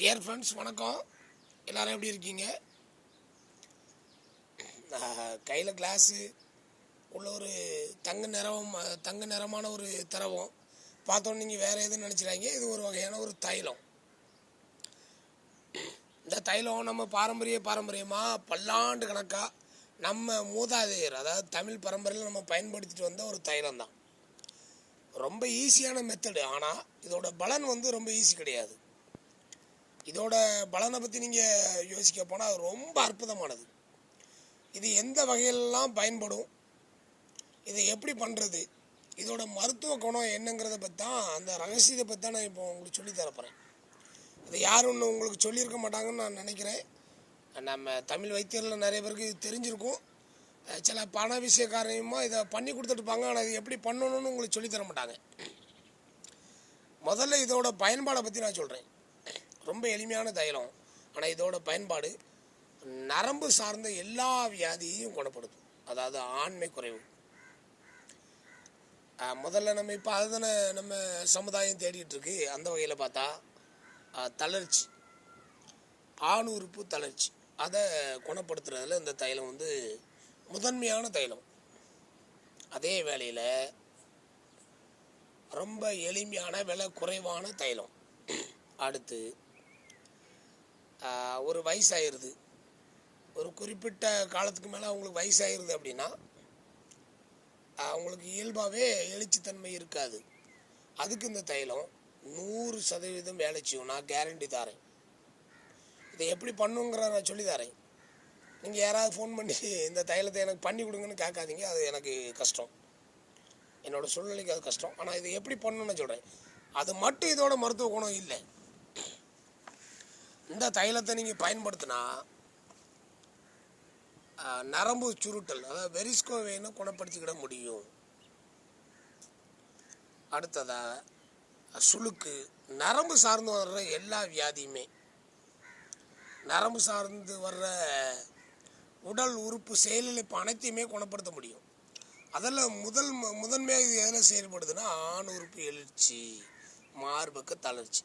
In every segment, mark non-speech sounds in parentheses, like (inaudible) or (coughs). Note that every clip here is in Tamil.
டியர் ஃப்ரெண்ட்ஸ் வணக்கம். எல்லாரும் எப்படி இருக்கீங்க? கையில் கிளாஸு உள்ள ஒரு தங்க நிறம் தங்க நிறமான ஒரு திரவம். பார்த்தோன்னு நீங்கள் வேறு எதுவும் நினச்சிடாங்க இது ஒரு வகையான ஒரு தைலம். இந்த தைலம் நம்ம பாரம்பரிய பாரம்பரியமாக பல்லாண்டு கணக்காக நம்ம மூதாதையர் அதாவது தமிழ் பரம்பரையில் நம்ம பயன்படுத்திட்டு வந்த ஒரு தைலம் தான். ரொம்ப ஈஸியான மெத்தடு ஆனால் இதோட பலன் வந்து ரொம்ப ஈஸி கிடையாது. இதோட பலனை பற்றி நீங்கள் யோசிக்க போனால் அது ரொம்ப அற்புதமானது. இது எந்த வகையிலலாம் பயன்படும்? இதை எப்படி பண்ணுறது இதோட மருத்துவ குணம் என்னங்கிறத பற்றி தான் அந்த ரகசியத்தை பற்றி தான் நான் இப்போ உங்களுக்கு சொல்லி தரப்போகிறேன் இது யாரும் ஒன்று உங்களுக்கு சொல்லியிருக்க மாட்டாங்கன்னு நான் நினைக்கிறேன். நம்ம தமிழ் வைத்தியரில் நிறைய பேருக்கு இது தெரிஞ்சிருக்கும். சில பண விஷய இதை பண்ணி கொடுத்துட்டுப்பாங்க. ஆனால் இது எப்படி பண்ணணும்னு உங்களுக்கு சொல்லித் தர மாட்டாங்க. முதல்ல இதோட பயன்பாடை பற்றி நான் சொல்கிறேன் ரொம்ப எளிமையான தைலம் ஆனால் இதோட பயன்பாடு நரம்பு சார்ந்த எல்லா வியாதியையும் குணப்படுத்தும். அதாவது ஆண்மை குறைவு. முதல்ல நம்ம இப்போ அதுதானே நம்ம சமுதாயம் தேடிட்டு இருக்கு. அந்த வகையில் பார்த்தா தளர்ச்சி. ஆண் உறுப்பு தளர்ச்சி. அதை குணப்படுத்துறதுல இந்த தைலம் வந்து முதன்மையான தைலம். அதே வேளையில் ரொம்ப எளிமையான விலை குறைவான தைலம். அடுத்து ஒரு வயசாயிருது. ஒரு குறிப்பிட்ட காலத்துக்கு மேலே அவங்களுக்கு வயசாயிருது அப்படின்னா அவங்களுக்கு இயல்பாகவே எழுச்சித்தன்மை இருக்காது. அதுக்கு இந்த தைலம் நூறு சதவீதம் வேலை செய்யும். நான் கேரண்டி தரேன். இதை எப்படி பண்ணுங்கிற நான் சொல்லி தரேன். நீங்கள் யாராவது ஃபோன் பண்ணி இந்த தைலத்தை எனக்கு பண்ணி கொடுங்கன்னு கேட்காதீங்க. அது எனக்கு கஷ்டம். என்னோட சூழ்நிலைக்கு அது கஷ்டம். ஆனால் இதை எப்படி பண்ணணும்னு சொல்கிறேன் அது மட்டும் இதோட மருத்துவ குணம் இல்லை. இந்த தைலத்தை நீங்கள் பயன்படுத்தினா நரம்பு சுருட்டல் அதாவது வெரிஸ்கோ வேணும் குணப்படுத்திக்கிட முடியும். அடுத்ததாக சுளுக்கு. நரம்பு சார்ந்து வர்ற எல்லா வியாதியுமே. நரம்பு சார்ந்து வர்ற உடல் உறுப்பு செயலிழப்பு அனைத்தையுமே குணப்படுத்த முடியும். அதில் முதல் முதன்மையாக இது எதில் செயல்படுதுன்னா ஆண் உறுப்பு எழுச்சி மார்பக்க தளர்ச்சி.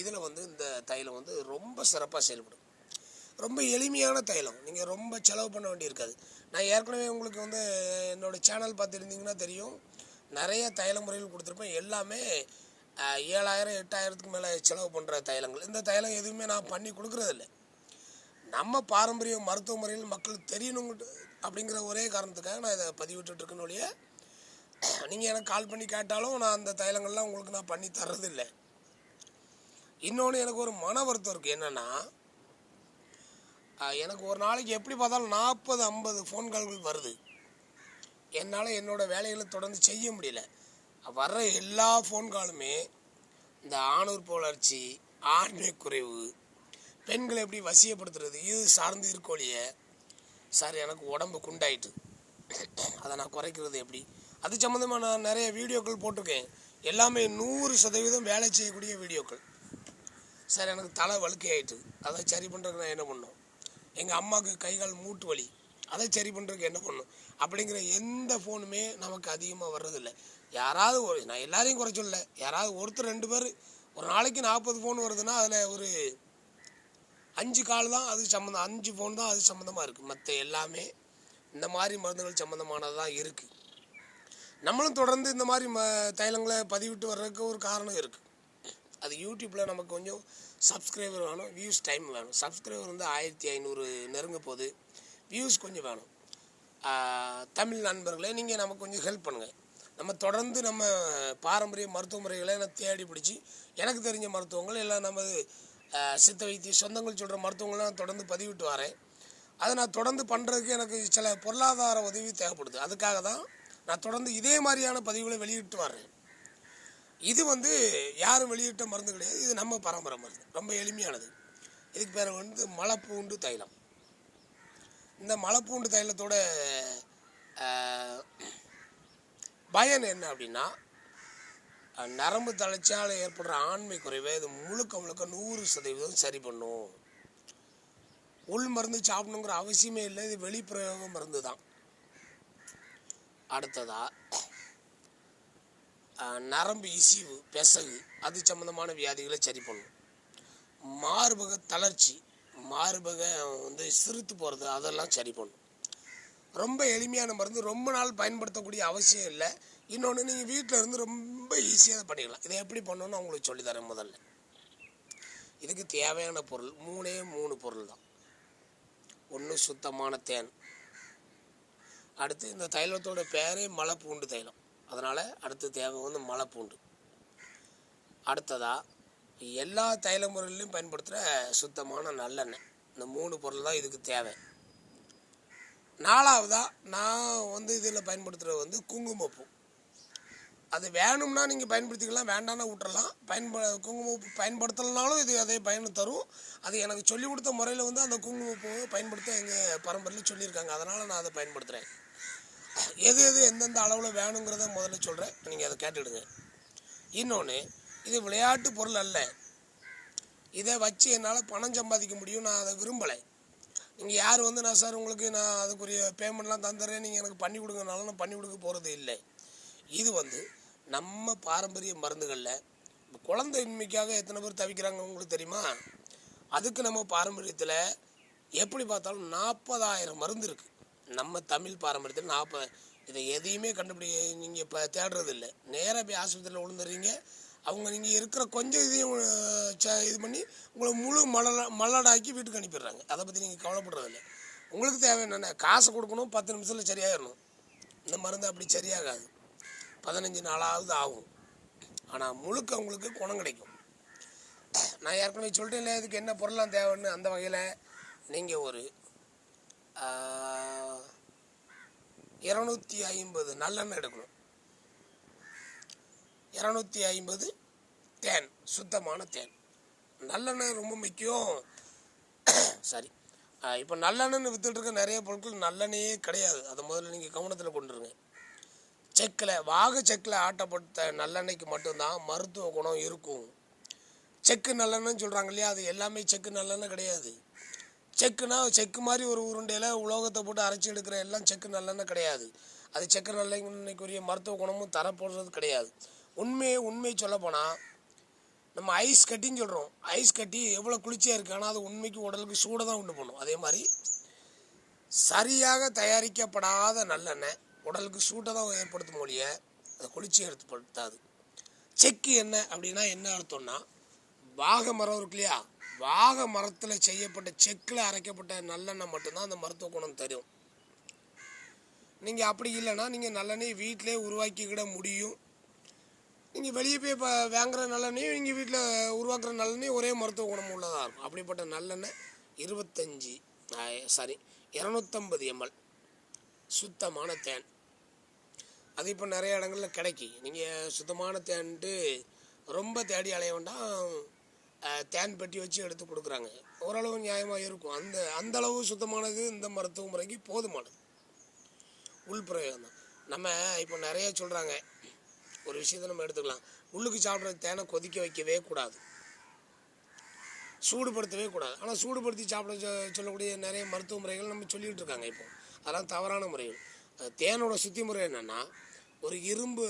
இதில் வந்து இந்த தைலம் வந்து ரொம்ப சிறப்பாக செயல்படும். ரொம்ப எளிமையான தைலம். நீங்கள் ரொம்ப செலவு பண்ண வேண்டியிருக்காது நான் ஏற்கனவே உங்களுக்கு வந்து என்னோட சேனல் பார்த்துருந்தீங்கன்னா தெரியும். நிறைய தைல முறைகள் கொடுத்துருப்பேன். எல்லாமே ஏழாயிரம் எட்டாயிரத்துக்கு மேலே செலவு பண்ணுற தைலங்கள். இந்த தைலம் எதுவுமே நான் பண்ணி கொடுக்குறதில்ல. நம்ம பாரம்பரிய மருத்துவ முறையில் மக்களுக்கு தெரியணும் அப்படிங்கிற ஒரே காரணத்துக்காக நான் இதை பதிவிட்டுருக்கேன்னு ஒழிய நீங்கள் எனக்கு கால் பண்ணி கேட்டாலும் நான் அந்த தைலங்கள்லாம் உங்களுக்கு நான் பண்ணி தர்றதில்லை. இன்னொன்று எனக்கு ஒரு மன வருத்தம் இருக்குது என்னென்னா எனக்கு ஒரு நாளைக்கு எப்படி பார்த்தாலும் நாற்பது ஐம்பது ஃபோன் கால்கள் வருது. என்னால் என்னோடய வேலைகளை தொடர்ந்து செய்ய முடியல. வர்ற எல்லா ஃபோன் காலுமே இந்த ஆணூர் வளர்ச்சி ஆண்மை குறைவு பெண்களை எப்படி வசியப்படுத்துறது இது சார்ந்து இருக்கோழிய சார் எனக்கு உடம்பு குண்டாயிட்டு. அதை நான் குறைக்கிறது எப்படி? அது சம்மந்தமாக நான் நிறைய வீடியோக்கள் போட்டிருக்கேன். எல்லாமே நூறு சதவீதம் வேலை செய்யக்கூடிய வீடியோக்கள். சார் எனக்கு தலை வழுக்கை ஆயிட்டு அதை சரி பண்ணுறதுக்கு நான் என்ன பண்ணும் எங்கள் அம்மாவுக்கு கை கால் மூட்டு வலி அதை சரி பண்ணுறதுக்கு என்ன பண்ணும் அப்படிங்கிற எந்த ஃபோனுமே நமக்கு அதிகமாக வர்றதில்ல. யாராவது ஒரு நான் எல்லாரையும் குறை சொல்ல யாராவது ஒருத்தர் ரெண்டு பேர் ஒரு நாளைக்கு நாற்பது ஃபோன் வருதுன்னா அதில் ஒரு அஞ்சு கால் தான் அது சம்மந்தம் அஞ்சு ஃபோன் தான் அது சம்மந்தமாக இருக்குது மற்ற எல்லாமே இந்த மாதிரி மருந்துகள் சம்மந்தமானது தான் இருக்குது நம்மளும் தொடர்ந்து இந்த மாதிரி ம தைலங்களை பதிவிட்டு வர்றதுக்கு ஒரு காரணம் இருக்குது அது யூடியூப்பில் நமக்கு கொஞ்சம் சப்ஸ்கிரைபர் வேணும் வியூஸ் டைம் வேணும். சப்ஸ்கிரைபர் வந்து ஆயிரத்தி ஐநூறு நெருங்க போகுது வியூஸ் கொஞ்சம் வேணும். தமிழ் நண்பர்களே நீங்கள் நமக்கு கொஞ்சம் ஹெல்ப் பண்ணுங்கள் நம்ம தொடர்ந்து நம்ம பாரம்பரிய மருத்துவ முறைகளை நான் தேடி பிடிச்சி எனக்கு தெரிஞ்ச மருத்துவங்கள் எல்லாம் நமது சித்த வைத்திய சொந்தங்கள் சொல்கிற மருத்துவங்களை நான் தொடர்ந்து பதிவிட்டு வரேன். அதை நான் தொடர்ந்து பண்ணுறதுக்கு எனக்கு சில பொருளாதார உதவி தேவைப்படுது. அதுக்காக தான் நான் தொடர்ந்து இதே மாதிரியான பதிவுகளை வெளியிட்டு வரேன் இது வந்து யாரும் வெளியிட்ட மருந்து கிடையாது. இது நம்ம பரம்பரை மருந்து. ரொம்ப எளிமையானது. இதுக்கு பேர் வந்து மலைப்பூண்டு தைலம். இந்த மலைப்பூண்டு தைலத்தோட பயன் என்ன அப்படின்னா நரம்பு தளர்ச்சியால் ஏற்படுற ஆண்மை குறைவை இது முழுக்க முழுக்க நூறு சதவீதம் சரி பண்ணும். உள் மருந்து சாப்பிடணுங்கிற அவசியமே இல்லை. இது வெளிப்பிரயோக மருந்து தான் அடுத்ததாக நரம்பு இசிவு பெசகு அது சம்மந்தமான வியாதிகளை சரி பண்ணும். மார்பக தளர்ச்சி மார்பக வந்து சிறுத்து போகிறது அதெல்லாம் சரி பண்ணும். ரொம்ப எளிமையான மருந்து ரொம்ப நாள் பயன்படுத்தக்கூடிய அவசியம் இல்லை. இன்னொன்று நீங்கள் வீட்டில் இருந்து ரொம்ப ஈஸியாக பண்ணிக்கலாம். இதை எப்படி பண்ணணும்னு உங்களுக்கு சொல்லித்தரேன் முதல்ல. இதுக்கு தேவையான பொருள் மூணே மூணு பொருள் தான். ஒன்று சுத்தமான தேன். அடுத்து இந்த தைலத்தோட பேரே பூண்டு தைலம். அதனால் அடுத்து தேவை வந்து மழை பூண்டு அடுத்ததாக எல்லா தைல முறையிலையும் பயன்படுத்துகிற சுத்தமான நல்லெண்ணெய். இந்த மூணு பொருள் தான் இதுக்கு தேவை. நாலாவதாக நான் வந்து இதில் பயன்படுத்துகிறது வந்து குங்குமப்பூ. அது வேணும்னா நீங்கள் பயன்படுத்திக்கலாம் வேண்டாம்னா விட்டுறலாம் பயன்ப குங்குமப்பூ பயன்படுத்தலைனாலும் இது அதே பயன் தரும். அது எனக்கு சொல்லிக் கொடுத்த முறையில் வந்து அந்த குங்குமப்பூவை பயன்படுத்த எங்கள் பரம்பரையில் சொல்லியிருக்காங்க. அதனால் நான் அதை பயன்படுத்துகிறேன் எது எது எந்தெந்த அளவில் வேணுங்கிறத முதல்ல சொல்கிறேன் நீங்கள் அதை கேட்டுடுங்க. இன்னொன்று இது விளையாட்டு பொருள் அல்ல. இதை வச்சு என்னால் பணம் சம்பாதிக்க முடியும். நான் அதை விரும்பலை. நீங்கள் யார் வந்து நான் சார் உங்களுக்கு நான் அதுக்குரிய பேமெண்ட்லாம் தந்துடுறேன் நீங்கள் எனக்கு பண்ணி கொடுங்கனாலும் நான் பண்ணி கொடுக்க போகிறது இல்லை. இது வந்து நம்ம பாரம்பரிய மருந்துகளில் இப்போ குழந்தையின்மைக்காக எத்தனை பேர் தவிக்கிறாங்க உங்களுக்கு தெரியுமா? அதுக்கு நம்ம பாரம்பரியத்தில் எப்படி பார்த்தாலும் நாற்பதாயிரம் மருந்து இருக்குது நம்ம தமிழ் பாரம்பரியத்தில் நாற்பது இதை எதையுமே கண்டுபிடி நீங்கள் இப்போ தேடுறது இல்லை நேராக போய் ஆஸ்பத்திரியில் விழுந்துடுறீங்க அவங்க நீங்கள் இருக்கிற கொஞ்சம் இதையும் ச- இது பண்ணி உங்களை முழு மலட மலடாக்கி வீட்டுக்கு அனுப்பிடுறாங்க. அதை பற்றி நீங்கள் கவலைப்படுறதில்ல. உங்களுக்கு தேவை என்னென்ன காசு கொடுக்கணும் பத்து நிமிஷத்தில் சரியாயிடணும் இந்த மருந்து அப்படி சரியாகாது. பதினஞ்சு நாளாவது ஆகும். ஆனால் முழுக்க உங்களுக்கு குணம் கிடைக்கும். நான் ஏற்கனவே சொல்லிட்டேன் இல்லை இதுக்கு என்ன பொருளாம் தேவைன்னு அந்த வகையில் நீங்கள் ஒரு இரநூத்தி ஐம்பது நல்லெண்ணெய் எடுக்கணும். இரநூத்தி ஐம்பது தேன் சுத்தமான தேன். நல்லெண்ணெய் ரொம்ப முக்கியம். (coughs) சாரி இப்போ நல்லெண்ணெய்னு வித்துட்டு இருக்க நிறைய பொருட்கள் நல்லெண்ணெயே கிடையாது. அதை முதல்ல நீங்கள் கவனத்தில் கொண்டுருங்க. செக்கில் வாகு செக்கில் ஆட்டப்பட்ட நல்லெண்ணெய்க்கு மட்டும்தான் மருத்துவ குணம் இருக்கும். செக்கு நல்லெண்ணெய்னு சொல்கிறாங்க இல்லையா? அது எல்லாமே செக்கு நல்லெண்ணெய் கிடையாது. செக்குனா செக்கு மாதிரி ஒரு உருண்டையில் உலோகத்தை போட்டு அரைச்சி எடுக்கிற எல்லாம் செக்கு நல்லெண்ணெய் கிடையாது. அது செக்கு நல்லெண்ணெய்க்குரிய மருத்துவ குணமும் தரப்படுறது கிடையாது. உண்மையை உண்மை சொல்லப்போனால் நம்ம ஐஸ் கட்டின்னு சொல்கிறோம் ஐஸ் கட்டி எவ்வளோ குளிர்ச்சியாக இருக்குது ஆனால் அது உண்மைக்கு உடலுக்கு சூடை தான் உண்டு பண்ணும். அதே மாதிரி சரியாக தயாரிக்கப்படாத நல்லெண்ணெய் உடலுக்கு சூட்டை தான் ஏற்படுத்தும் மொழிய அதை குளிர்ச்சி ஏற்படுத்தாது. செக்கு என்ன அப்படின்னா என்ன அர்த்தம்னா பாகமரம் மரம் இருக்கு இல்லையா? வாக மரத்தில் செய்யப்பட்ட செக்கில் அரைக்கப்பட்ட நல்லெண்ணெய் மட்டும்தான் அந்த மருத்துவ குணம் தரும். நீங்கள் அப்படி இல்லைன்னா நீங்கள் நல்லெண்ணெய் வீட்டிலே உருவாக்கிக்கிட முடியும். நீங்கள் வெளியே போய் இப்போ வாங்குற நல்லெண்ணையும் நீங்கள் வீட்டில் உருவாக்குற நல்லெண்ணையும் ஒரே மருத்துவ குணம் உள்ளதாக இருக்கும். அப்படிப்பட்ட நல்லெண்ணெய் இருபத்தஞ்சி சாரி இரநூத்தம்பது எம்எல் சுத்தமான தேன். அது இப்போ நிறைய இடங்களில் கிடைக்கி நீங்கள் சுத்தமான தேன்ட்டு ரொம்ப தேடி அலைய வேண்டாம். தேன் பெட்டி வச்சு எடுத்து கொடுக்குறாங்க. ஓரளவு நியாயமாக இருக்கும். அந்த அந்த அளவு சுத்தமானது இந்த மருத்துவ முறைக்கு போதுமானது உள்பிரயோகம் தான். நம்ம இப்போ நிறைய சொல்கிறாங்க ஒரு விஷயத்தை நம்ம எடுத்துக்கலாம். உள்ளுக்கு சாப்பிட்ற தேனை கொதிக்க வைக்கவே கூடாது. சூடுபடுத்தவே கூடாது. ஆனால் சூடுபடுத்தி சாப்பிட சொல்லக்கூடிய நிறைய மருத்துவ முறைகள் நம்ம சொல்லிகிட்டு இருக்காங்க இப்போ. அதெல்லாம் தவறான முறைகள். தேனோட சுத்தி முறை என்னென்னா ஒரு இரும்பு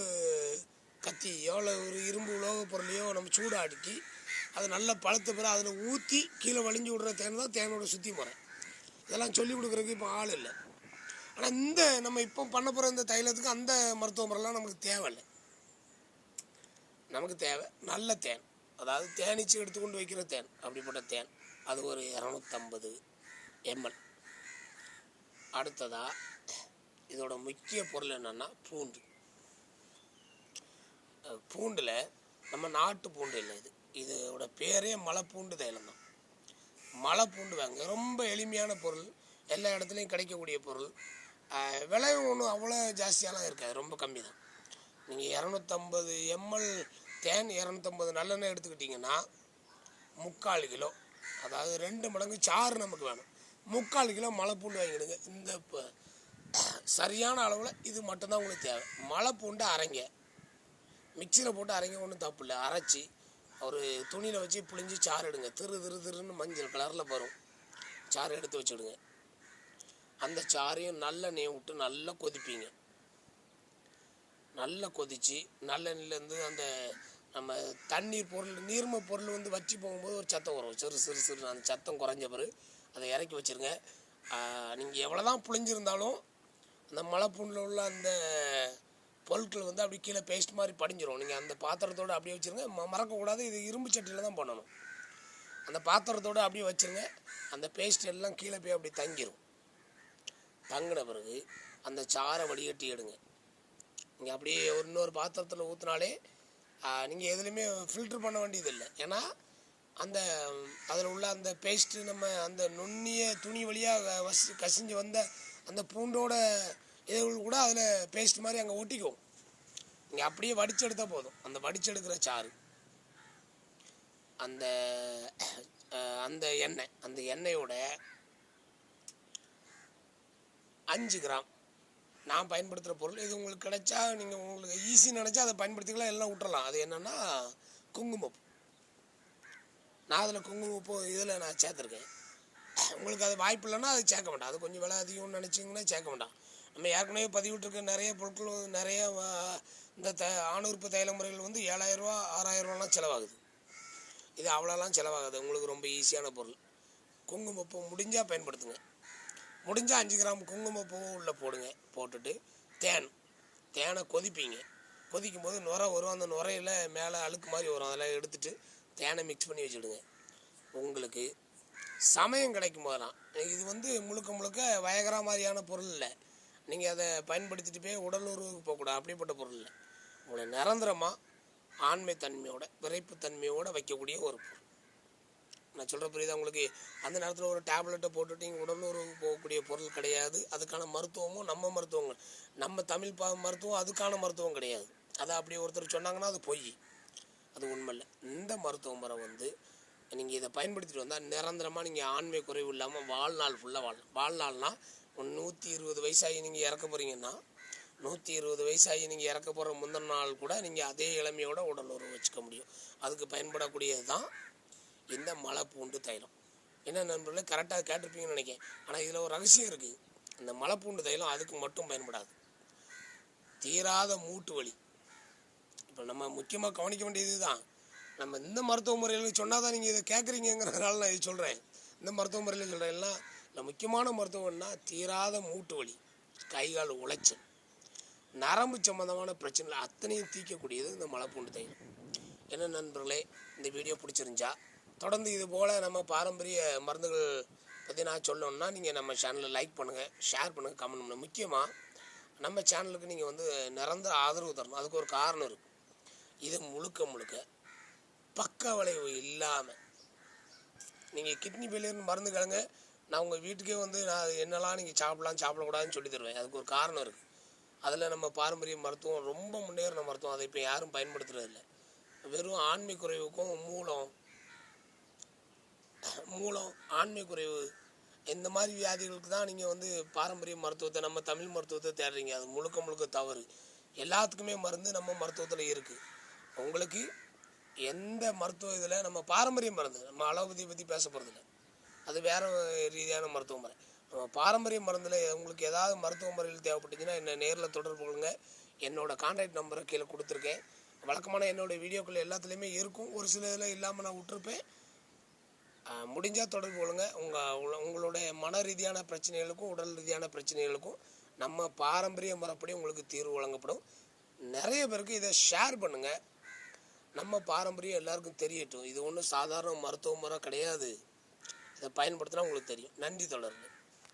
கத்தியோ இல்லை ஒரு இரும்பு உலோகப் பொருளையோ நம்ம சூடு அடுக்கி அது நல்லா பழுத்த பிறகு அதில் ஊற்றி கீழே வழிஞ்சு விடுற தேன் தான் தேனோட சுற்றி முறை. இதெல்லாம் சொல்லி கொடுக்குறதுக்கு இப்போ ஆள் இல்லை. ஆனால் இந்த நம்ம இப்போ பண்ண போகிற இந்த தைலத்துக்கு அந்த மருத்துவ முறைலாம் நமக்கு தேவையில்லை. நமக்கு தேவை நல்ல தேன். அதாவது தேனீச்சு எடுத்துக்கொண்டு வைக்கிற தேன் அப்படிப்பட்ட தேன். அது ஒரு இரநூத்தம்பது எம்எல் அடுத்ததாக இதோட முக்கிய பொருள் என்னென்னா பூண்டு. பூண்டில் நம்ம நாட்டு பூண்டு இல்லை இது. இதோட பேரே மலைப்பூண்டு தைலம் தான். மலைப்பூண்டு வாங்க ரொம்ப எளிமையான பொருள். எல்லா இடத்துலையும் கிடைக்கக்கூடிய பொருள். விலையும் ஒன்றும் அவ்வளோ ஜாஸ்தியாலாம் இருக்காது ரொம்ப கம்மி தான். நீங்கள் இரநூத்தம்பது எம்எல் தேன் இரநூத்தம்பது நல்லெண்ணெய் எடுத்துக்கிட்டிங்கன்னா முக்கால் கிலோ அதாவது ரெண்டு மடங்கு சாறு நமக்கு வேணும். முக்கால் கிலோ மலைப்பூண்டு வாங்கிடுங்க. இந்த இப்போ சரியான அளவில் இது மட்டும்தான் உங்களுக்கு தேவை. மலைப்பூண்டை அரைங்க. மிக்சியில் போட்டு அரைங்க ஒன்றும் தப்பு இல்லை. அரைச்சி ஒரு துணியில் வச்சு புழிஞ்சு சாறு எடுங்க. திரு திரு திருன்னு மஞ்சள் கலரில் வரும். சாறு எடுத்து வச்சுடுங்க. அந்த சாறையும் நல்லெண்ணெயை விட்டு நல்லா கொதிப்பீங்க. நல்லா கொதிச்சு நல்லெண்ணெயிலேருந்து அந்த நம்ம தண்ணீர் பொருள் நீர்ம பொருள் வந்து வச்சு போகும்போது ஒரு சத்தம் வரும். சிறு சிறு சிறு அந்த சத்தம் குறைஞ்ச பிறகு அதை இறக்கி வச்சுருங்க. நீங்கள் எவ்வளோ தான் புழிஞ்சிருந்தாலும் அந்த மலைப்புண்ணில் உள்ள அந்த பொருட்கள் வந்து அப்படியே கீழே பேஸ்ட் மாதிரி படிஞ்சிடும் நீங்கள் அந்த பாத்திரத்தோடு அப்படியே வச்சுருங்க. ம மறக்கக்கூடாது. இது இரும்பு சட்டியில் தான் பண்ணணும். அந்த பாத்திரத்தோடு அப்படியே வச்சுருங்க. அந்த பேஸ்ட் எல்லாம் கீழே போய் அப்படி தங்கிடும் தங்கின பிறகு அந்த சாரை வடிகட்டி எடுங்க. நீங்கள் அப்படியே ஒரு இன்னொரு பாத்திரத்தில் ஊற்றினாலே நீங்கள் எதுலேயுமே ஃபில்ட்ரு பண்ண வேண்டியதில்லை. ஏன்னா அந்த அதில் உள்ள அந்த பேஸ்ட்டு நம்ம அந்த நுண்ணிய துணி வழியாக வசி கசிஞ்சு வந்த அந்த பூண்டோட இதுகள் கூட அதில் பேஸ்ட் மாதிரி அங்கே ஒட்டிக்குவோம் நீங்கள் அப்படியே வடிச்செடுத்தால் போதும். அந்த வடிச்செடுக்கிற சாறு. அந்த அந்த எண்ணெய் அந்த எண்ணெயோட அஞ்சு கிராம் நான் பயன்படுத்துகிற பொருள். இது உங்களுக்கு கிடைச்சா நீங்கள் உங்களுக்கு ஈஸி நினச்சா அதை பயன்படுத்திக்கலாம் எல்லாம் விட்டுறலாம். அது என்னென்னா குங்குமப்பூ. நான் அதில் குங்குமப்பூ இதில் நான் சேர்த்துருக்கேன். உங்களுக்கு அது வாய்ப்பு இல்லைன்னா அது சேர்க்க வேண்டாம். அது கொஞ்சம் விலை அதிகம்னு நினச்சிங்கன்னா சேர்க்க வேண்டாம். நம்ம ஏற்கனவே பதிவிட்டிருக்க நிறைய பொருட்கள் நிறைய இந்த த ஆணுறுப்பு தைல முறைகள் வந்து ஏழாயிரரூவா ஆறாயிரரூவாலாம் செலவாகுது. இது அவ்வளோலாம் செலவாகாது. உங்களுக்கு ரொம்ப ஈஸியான பொருள். குங்குமப்பூ முடிஞ்சால் பயன்படுத்துங்க. முடிஞ்சால் அஞ்சு கிராம் குங்குமப்பூவும் உள்ளே போடுங்க போட்டுட்டு தேன் தேனை கொதிப்பீங்க. கொதிக்கும் போது நுரை வரும். அந்த நுரையில் மேலே அழுக்கு மாதிரி வரும். அதெல்லாம் எடுத்துகிட்டு தேனை மிக்ஸ் பண்ணி வச்சுடுங்க. உங்களுக்கு சமயம் கிடைக்கும் போதெல்லாம் இது வந்து முழுக்க முழுக்க வயகரா மாதிரியான பொருள் இல்லை. நீங்கள் அதை பயன்படுத்திட்டு போய் உடல் உறவுக்கு போகக்கூடாது அப்படிப்பட்ட பொருள் இல்லை. உங்களை நிரந்தரமாக ஆண்மை தன்மையோட விரைப்பு தன்மையோட வைக்கக்கூடிய ஒரு பொருள். நான் சொல்கிற புரியுதா உங்களுக்கு? அந்த நேரத்தில் ஒரு டேப்லெட்டை போட்டுட்டு உடல் உடலுறவுக்கு போகக்கூடிய பொருள் கிடையாது. அதுக்கான மருத்துவமும் நம்ம மருத்துவங்கள். நம்ம தமிழ் பா மருத்துவம் அதுக்கான மருத்துவம் கிடையாது. அதை அப்படி ஒருத்தர் சொன்னாங்கன்னா அது பொய். அது உண்மை இல்லை இந்த மருத்துவ முறை வந்து நீங்கள் இதை பயன்படுத்திட்டு வந்தால் நிரந்தரமாக நீங்கள் ஆண்மை குறைவு இல்லாமல் வாழ்நாள் ஃபுல்லாக வாழலாம். வாழ்நாள்னால் நூற்றி இருபது வயசாகி நீங்கள் இறக்க போகிறீங்கன்னா நூற்றி இருபது வயசாகி நீங்கள் இறக்க போகிற முந்தின நாள் கூட நீங்கள் அதே இளமையோட உடல் உறவு வச்சுக்க முடியும். அதுக்கு பயன்படக்கூடியது தான் இந்த மலை பூண்டு தைலம். என்ன நண்பர்களே கரெக்டாக கேட்டிருப்பீங்கன்னு நினைக்கிறேன். ஆனால் இதில் ஒரு ரகசியம் இருக்குது இந்த மலை பூண்டு தைலம் அதுக்கு மட்டும் பயன்படாது. தீராத மூட்டு வலி. இப்போ நம்ம முக்கியமாக கவனிக்க வேண்டியது தான் நம்ம இந்த மருத்துவ முறையில் சொன்னால் தான் நீங்கள் இதை கேட்குறீங்கிறதுனால நான் இது சொல்கிறேன் இந்த மருத்துவ முறையில் சொல்கிறேன் எல்லாம் இந்த முக்கியமான மருத்துவம்னா தீராத மூட்டு வலி கை கால் உளைச்சல் நரம்பு சம்பந்தமான பிரச்சனைகள் அத்தனையும் தீர்க்கக்கூடியது இந்த மலைப்பூண்டு தைலம் என்ன நண்பர்களே இந்த வீடியோ பிடிச்சிருந்துச்சா தொடர்ந்து இது போல் நம்ம பாரம்பரிய மருந்துகள் பற்றி நான் சொல்லணும்னா நீங்கள் நம்ம சேனலை லைக் பண்ணுங்கள் ஷேர் பண்ணுங்கள் கமெண்ட் பண்ணுங்கள் முக்கியமாக நம்ம சேனலுக்கு நீங்கள் வந்து நிரந்தர ஆதரவு தரணும். அதுக்கு ஒரு காரணம் இருக்குது இது முழுக்க முழுக்க பக்க விளைவு இல்லாமல் நீங்கள் கிட்னி ஃபெயிலியர்னு மருந்து கிழங்க நான் உங்கள் வீட்டுக்கே வந்து நான் என்னெல்லாம் நீங்கள் சாப்பிடலாம் சாப்பிடக்கூடாதுன்னு சொல்லி தருவேன். அதுக்கு ஒரு காரணம் இருக்குது அதில் நம்ம பாரம்பரிய மருத்துவம் ரொம்ப முன்னேறின மருத்துவம். அதை இப்போ யாரும் பயன்படுத்துறதில்ல வெறும் ஆண்மை குறைவுக்கும் மூலம் மூலம் ஆண்மை குறைவு இந்த மாதிரி வியாதிகளுக்கு தான் நீங்கள் வந்து பாரம்பரிய மருத்துவத்தை நம்ம தமிழ் மருத்துவத்தை தேடுறீங்க. அது முழுக்க முழுக்க தவறு. எல்லாத்துக்குமே மருந்து நம்ம மருத்துவத்தில் இருக்குது உங்களுக்கு எந்த மருத்துவ இதில் நம்ம பாரம்பரிய மருந்து நம்ம அலோபதியை பற்றி பேச போகிறதில்ல அது வேற ரீதியான மருத்துவ முறை. பாரம்பரிய மருந்தில் உங்களுக்கு ஏதாவது மருத்துவ முறையில் தேவைப்பட்டுச்சுன்னா என்னை நேரில் தொடர்பு கொள்ளுங்க. என்னோட கான்டாக்ட் நம்பரை கீழே கொடுத்துருக்கேன். வழக்கமான என்னோட வீடியோக்கள் எல்லாத்துலேயுமே இருக்கும். ஒரு சில இதில் இல்லாமல் நான் விட்டுருப்பேன். முடிஞ்சால் தொடர்பு கொள்ளுங்க. உங்கள் உங்களுடைய மன ரீதியான பிரச்சனைகளுக்கும் உடல் ரீதியான பிரச்சனைகளுக்கும் நம்ம பாரம்பரிய முறைப்படி உங்களுக்கு தீர்வு வழங்கப்படும். நிறைய பேருக்கு இதை ஷேர் பண்ணுங்கள் நம்ம பாரம்பரியம் எல்லாருக்கும் தெரியட்டும். இது ஒன்றும் சாதாரண மருத்துவ முறை கிடையாது. இதை பயன்படுத்தினா உங்களுக்கு தெரியும். நன்றி தொடர்ந்து